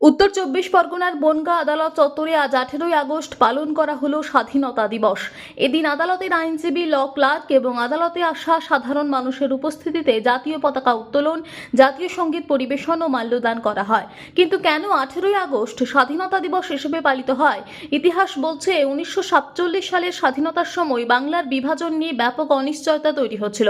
উত্তর চব্বিশ পরগনার বনগা আদালত চত্বরে আজ আঠেরোই আগস্ট পালন করা হলো স্বাধীনতা দিবস। এদিন আদালতের আইনজীবী ল ক্লার্ক এবং আদালতে আসা সাধারণ মানুষের উপস্থিতিতে জাতীয় পতাকা উত্তোলন, জাতীয় সংগীত পরিবেশন ও মাল্যদান করা হয়। কিন্তু কেন আঠেরোই আগস্ট স্বাধীনতা দিবস হিসেবে পালিত হয়? ইতিহাস বলছে উনিশশো সাতচল্লিশ সালের স্বাধীনতার সময় বাংলার বিভাজন নিয়ে ব্যাপক অনিশ্চয়তা তৈরি হচ্ছিল।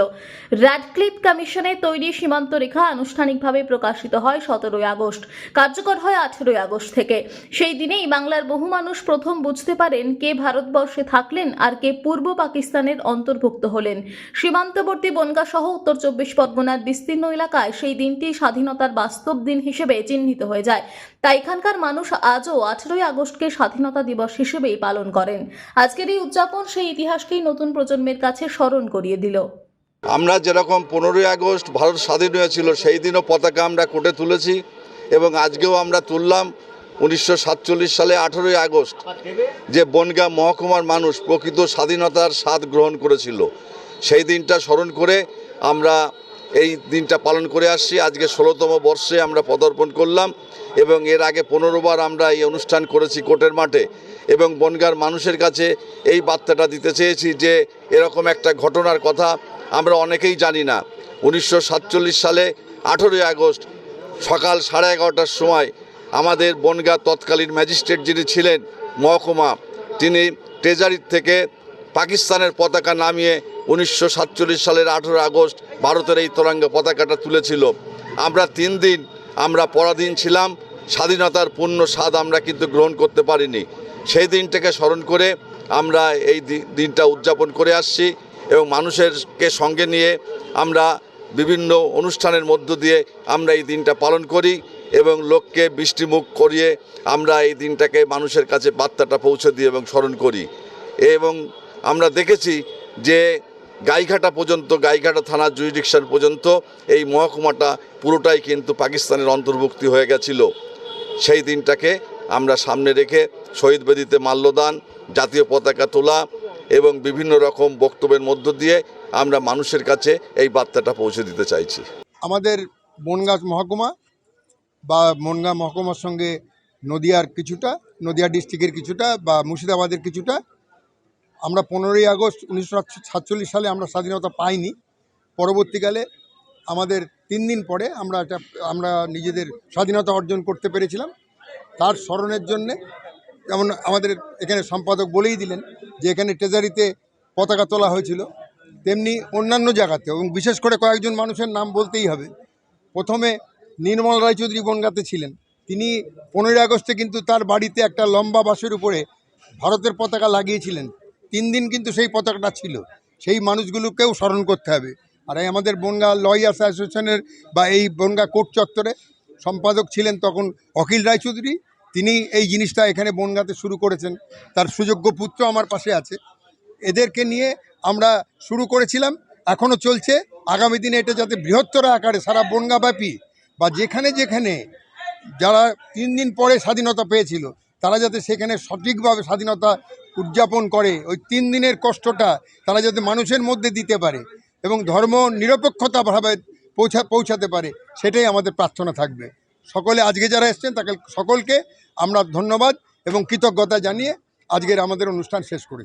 র্যাডক্লিফ কমিশনের তৈরি সীমান্ত রেখা আনুষ্ঠানিকভাবে প্রকাশিত হয় সতেরোই আগস্ট। কার্যকর হয় আঠেরোই আগস্ট থেকে। সেই দিনেই বাংলার বহু মানুষ প্রথম বুঝতে পারেন কে ভারতবর্ষে থাকলেন আর কে পূর্ব পাকিস্তানের অন্তর্ভুক্ত হলেন। সীমান্তবর্তী বনগা সহ উত্তর চব্বিশ পরগনার বিস্তীর্ণ এলাকায় সেই দিনটি স্বাধীনতার বাস্তব দিন হিসেবে চিহ্নিত হয়ে যায়। তাই এখানকার মানুষ আজও আঠেরোই আগস্টকে স্বাধীনতা দিবস হিসেবেই পালন করেন। আজকের এই উদযাপন সেই ইতিহাসকেই নতুন প্রজন্মের কাছে স্মরণ করিয়ে দিল। আমরা যেরকম পনেরোই আগস্ট ভারত স্বাধীন হয়েছিল, সেই দিনও পতাকা আমরা কোটে তুলেছি। এবং আজকেও আমরা তুললাম উনিশশো সাতচল্লিশ সালে আঠেরোই আগস্ট যে বনগাঁ মহকুমার মানুষ প্রকৃত স্বাধীনতার স্বাদ গ্রহণ করেছিল। সেই দিনটা স্মরণ করে আমরা এই দিনটা পালন করে আসছি। আজকে ষোলোতম বর্ষে আমরা পদার্পণ করলাম এবং এর আগে পনেরো বার আমরা এই অনুষ্ঠান করেছি কোর্টের মাঠে এবং বনগার মানুষের কাছে এই বার্তাটা দিতে চেয়েছি যে এরকম একটা ঘটনার কথা আমরা অনেকেই জানি না। উনিশশো সাতচল্লিশ সালে আঠেরোই আগস্ট সকাল সাড়ে এগারোটার সময় আমাদের বনগা তৎকালীন ম্যাজিস্ট্রেট যিনি ছিলেন, মহকুমা, তিনি ট্রেজারির থেকে পাকিস্তানের পতাকা নামিয়ে উনিশশো সাতচল্লিশ সালের আঠেরো আগস্ট ভারতের এই তরঙ্গ পতাকাটা তুলেছিল। আমরা তিন দিন আমরা পরাধীন ছিলাম, স্বাধীনতার পূর্ণ স্বাদ আমরা কিন্তু গ্রহণ করতে পারিনি। সেই দিনটাকে স্মরণ করে আমরা এই দিনটা উদযাপন করে আসছি এবং মানুষেরকে সঙ্গে নিয়ে আমরা বিভিন্ন অনুষ্ঠানের মধ্য দিয়ে আমরা এই দিনটা পালন করি এবং লোককে বৃষ্টিমুখ করিয়ে আমরা এই দিনটাকে মানুষের কাছে বার্তাটা পৌঁছে দিই এবং স্মরণ করি। এবং আমরা দেখেছি যে গাইঘাটা পর্যন্ত, গাইঘাটা থানার জুরিডিকশন পর্যন্ত এই মহকুমাটা পুরোটাই কিন্তু পাকিস্তানের অন্তর্ভুক্তি হয়ে গেছিল। সেই দিনটাকে আমরা সামনে রেখে শহীদ বেদিতে মাল্যদান, জাতীয় পতাকা তোলা এবং বিভিন্ন রকম বক্তব্যের মধ্য দিয়ে আমরা মানুষের কাছে এই বার্তাটা পৌঁছে দিতে চাইছি। আমাদের বনগাঁ মহকুমা বা বনগাঁ মহকুমার সঙ্গে নদিয়ার কিছুটা, নদিয়া ডিস্ট্রিক্টের কিছুটা বা মুর্শিদাবাদের কিছুটা, আমরা পনেরোই আগস্ট উনিশশো সাতচল্লিশ সালে আমরা স্বাধীনতা পাইনি। পরবর্তীকালে আমাদের তিন দিন পরে আমরা এটা, আমরা নিজেদের স্বাধীনতা অর্জন করতে পেরেছিলাম। তার স্মরণের জন্যে যেমন আমাদের এখানে সম্পাদক বলেই দিলেন যে এখানে ট্রেজারিতে পতাকা তোলা হয়েছিল। তেমনি অন্যান্য জায়গাতে এবং বিশেষ করে কয়েকজন মানুষের নাম বলতেই হবে। প্রথমে নির্মল রায়চৌধুরী বনগাঁতে ছিলেন। তিনি পনেরোই আগস্টে কিন্তু তার বাড়িতে একটা লম্বা বাসের উপরে ভারতের পতাকা লাগিয়েছিলেন। তিন দিন কিন্তু সেই পতাকাটা ছিল। সেই মানুষগুলোকেও স্মরণ করতে হবে। আর এই আমাদের বনগা লয়ার্স অ্যাসোসিয়েশনের বা এই বনগা কোর্ট চত্বরে সম্পাদক ছিলেন তখন অখিল রায়চৌধুরী। তিনি এই জিনিসটা এখানে বনগাঁতে শুরু করেছেন। তার সুযোগ্য পুত্র আমার পাশে আছে। এদেরকে নিয়ে আমরা শুরু করেছিলাম এখনও চলছে। আগামী দিনে এটা যাতে বৃহত্তর আকারে সারা বনগাব্যাপী বা যেখানে যেখানে যারা তিন দিন পরে স্বাধীনতা পেয়েছিল, তারা যাতে সেখানে সঠিকভাবে স্বাধীনতা উদযাপন করে, ওই তিন দিনের কষ্টটা তারা যাতে মানুষের মধ্যে দিতে পারে এবং ধর্ম নিরপেক্ষতাভাবে পৌঁছা, পৌঁছাতে পারে, সেটাই আমাদের প্রার্থনা থাকবে। সকলে আজকে যারা এসছেন, তাকে, সকলকে আমরা ধন্যবাদ এবং কৃতজ্ঞতা জানিয়ে আজকের আমাদের অনুষ্ঠান শেষ করি